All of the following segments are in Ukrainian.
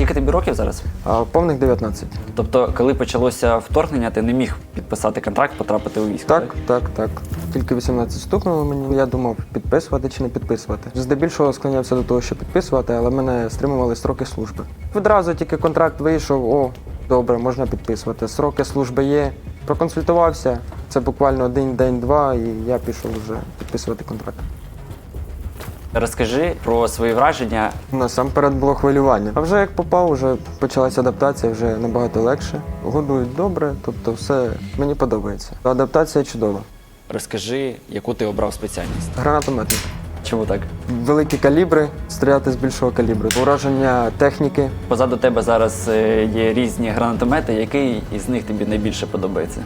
Скільки тобі років зараз? А повних 19. Тобто, коли почалося вторгнення, ти не міг підписати контракт, потрапити у військо? Так, так, так. Тільки 18 стукнуло мені. Я думав, підписувати чи не підписувати. Здебільшого склонявся до того, що підписувати, але мене стримували строки служби. Відразу тільки контракт вийшов, о, добре, можна підписувати. Сроки служби є. Проконсультувався. Це буквально один день-два, і я пішов вже підписувати контракт. Розкажи про свої враження. Насамперед було хвилювання. А вже як попав, вже почалася адаптація, вже набагато легше. Годують добре, тобто все мені подобається. Адаптація чудова. Розкажи, яку ти обрав спеціальність. Гранатометник. Чому так? Великі калібри, стріляти з більшого калібру. Ураження техніки. Позаду тебе зараз е, є різні гранатомети. Який із них тобі найбільше подобається?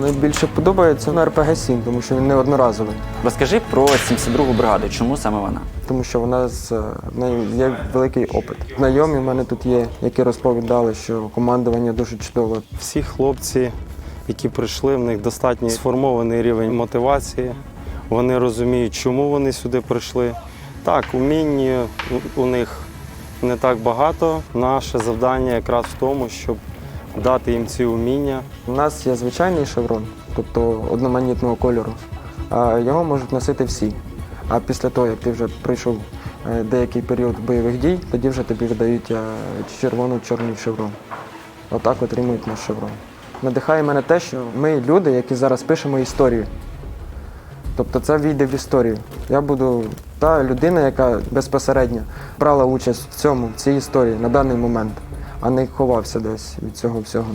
Найбільше подобається на РПГ-7, тому що він не одноразовий. Розкажи про 72-гу бригаду. Чому саме вона? Тому що вона з е, в неї є великий опит. Знайомі в мене тут є, які розповідали, що командування дуже чудове. Всі хлопці, які прийшли, в них достатньо сформований рівень мотивації. Вони розуміють, чому вони сюди прийшли. Так, умінь у- у них не так багато. Наше завдання якраз в тому, щоб дати їм ці уміння. У нас є звичайний шеврон, тобто одноманітного кольору, його можуть носити всі. А після того, як ти вже пройшов е, деякий період бойових дій, тоді вже тобі видають е, червоно-чорний шеврон. Отак отримують наш шеврон. Надихає мене те, що ми люди, які зараз пишемо історію. Тобто це війде в історію. Я буду та людина, яка безпосередньо брала участь в цьому, в цій історії на даний момент, а не ховався десь від цього всього.